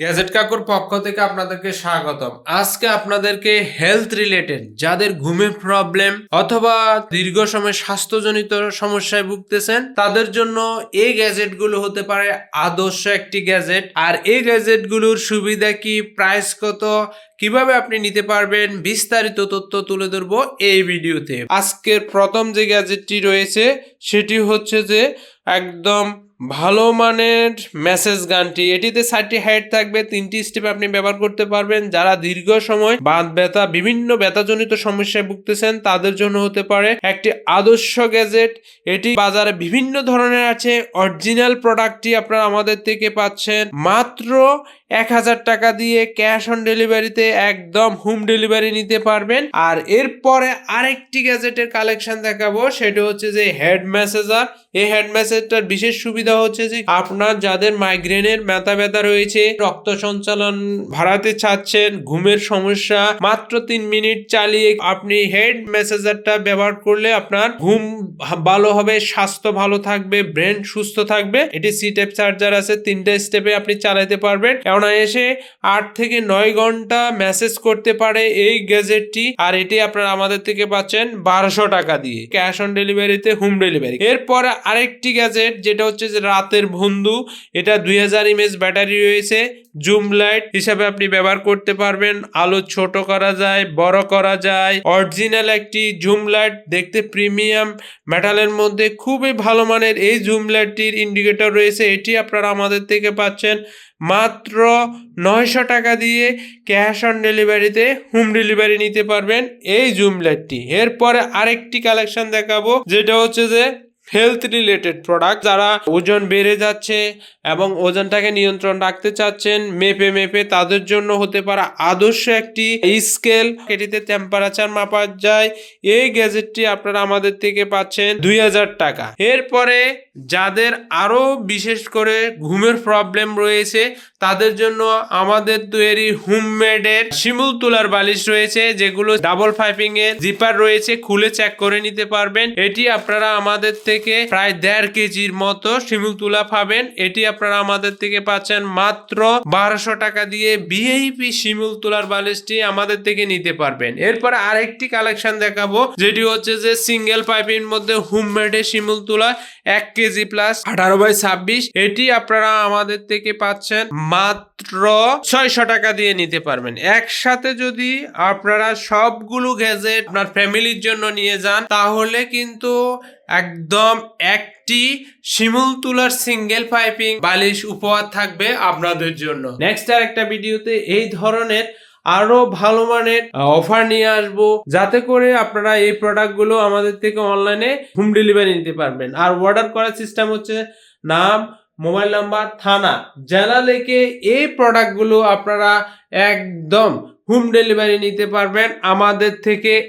Gadget কাকুর পক্ষ থেকে আপনাদেরকে স্বাগতম। আজকে আপনাদেরকে হেলথ রিলেটেড যাদের ঘুমের প্রবলেম অথবা দীর্ঘ সময় স্বাস্থ্যজনিত সমস্যায় ভুগতেছেন, তাদের জন্য এই গ্যাজেটগুলো হতে পারে আদর্শ একটি গ্যাজেট আর এই গ্যাজেটগুলোর সুবিধা কি প্রাইস কত, কীভাবে আপনি নিতে পারবেন, বিস্তারিত তথ্য তুলে ধরবো এই ভিডিওতে। আজকের প্রথম যে গ্যাজেটটি রয়েছে, সেটি হচ্ছে যে একদম ভালো মানের মেসেজ গানটি। এটিতে চারটি হাইট থাকবে, তিনটি স্টেপ আপনি ব্যবহার করতে পারবেন। যারা দীর্ঘ সময় বাত ব্যথা, বিভিন্ন ব্যথাজনিত সমস্যায় ভুগতেছেন, তাদের জন্য হতে পারে একটি আদর্শ গ্যাজেট এটি বাজারে বিভিন্ন ধরনের আছে। অরিজিনাল প্রোডাক্টটি আপনারা আমাদের থেকে পাচ্ছেন। মাত্র এক হাজার টাকা দিয়ে ক্যাশ অন ডেলিভারিতে একদম হোম ডেলিভারি নিতে পারবেন। আর এরপরে আরেকটি গ্যাজেটের কালেকশন দেখাবো, সেটা হচ্ছে যে হেড মেসেজার এই হেড মেসেজটার বিশেষ সুবিধা হচ্ছে যে আপনার যাদের মাইগ্রেনের ব্যথা ব্যথা রয়েছে, রক্ত সঞ্চালন ভাড়াতে চাচ্ছেন, ঘুমের সমস্যা, মাত্র তিন মিনিট চালিয়ে আপনি হেড মেসেজারটা ব্যবহার করলে আপনার ঘুম ভালো হবে, স্বাস্থ্য ভালো থাকবে ব্রেন সুস্থ থাকবে। এটি সি টাইপ চার্জার আছে, তিনটে স্টেপে আপনি চালাতে পারবেন। এসে আট থেকে নয় ঘণ্টা মেসেজ করতে পারে এই গ্যাজেটটি আর এটি আপনারা আমাদের থেকে পাচ্ছেন বারোশো টাকা দিয়ে। ক্যাশ অন ডেলিভারিতে হোম ডেলিভারি এরপরে আরেকটি গ্যাজেট যেটা হচ্ছে যে রাতের বন্ধু। এটা দুই হাজার ইমেজ ব্যাটারি রয়েছে। জুম লাইট হিসাবে আপনি ব্যবহার করতে পারবেন। আলো ছোট করা যায়, বড় করা যায়। অরিজিনাল একটি জুম লাইট, দেখতে প্রিমিয়াম। মেটালের মধ্যে খুবই ভালো মানের এই জুম লাইটটির ইন্ডিকেটর রয়েছে। এটি আপনারা আমাদের থেকে পাচ্ছেন মাত্র নয়শো টাকা দিয়ে ক্যাশ অন ডেলিভারিতে, হোম ডেলিভারি নিতে পারবেন এই জুম লাইটটি। এরপরে আরেকটি কালেকশন দেখাবো, যেটা হচ্ছে যে হেলথ রিলেটেড প্রোডাক্ট যারা ওজন বেড়ে যাচ্ছে এবং ওজনটাকে নিয়ন্ত্রণ রাখতে চাচ্ছেন, মেপে মেপে তাদের জন্য হতে পারে আদর্শ একটি স্কেল এটিতে টেম্পারেচার মাপা যায়। এই গ্যাজেটটি আপনারা আমাদের থেকে পাচ্ছেন দুই হাজার টাকা। এরপরে যাদের আরও বিশেষ করে ঘুমের প্রবলেম রয়েছে তাদের জন্য আমাদের তৈরি হোমমেডের শিমুল তুলার বালিশ রয়েছে, যেগুলো ডাবল ফাইপিং এর জিপার রয়েছে, খুলে চেক করে নিতে পারবেন। এটি আপনারা আমাদের থেকে প্রায় দেড় কেজির মতো শিমুল তুলা পাবেন। এটি আপনারা আমাদের থেকে পাচ্ছেন মাত্র বারোশো টাকা দিয়ে ভিআইপি শিমুল তুলার বালিশটি আমাদের থেকে নিতে পারবেন। এরপরে আরেকটি কালেকশন দেখাবো, যেটি হচ্ছে যে সিঙ্গেল পাইপের মধ্যে হোমমেডের শিমুল তুলা, এক কেজি প্লাস আঠারো বাই ছাব্বিশ। এটি আপনারা আমাদের থেকে পাচ্ছেন মাত্র ছয়শো টাকা দিয়ে নিতে পারবেন। একসাথে যদি আপনারা সবগুলো গ্যাজেট আপনার ফ্যামিলির জন্য নিয়ে যান, তাহলে কিন্তু একদম একটি শিমুল তুলার সিঙ্গেল পাইপিং বালিশ উপহার থাকবে আপনাদের জন্য। নেক্সট আর একটা ভিডিওতে এই ধরনের আরও ভালো মানের অফার নিয়ে আসব, যাতে করে আপনারা এই প্রোডাক্টগুলো আমাদের থেকে অনলাইনে হোম ডেলিভারি নিতে পারবেন। আর অর্ডার করার সিস্টেম হচ্ছে নাম মোবাইল নাম্বার থানা, জেলা লেখে এই প্রোডাক্টগুলো আপনারা একদম হোম ডেলিভারি নিতে পারবেন। আমাদের থেকে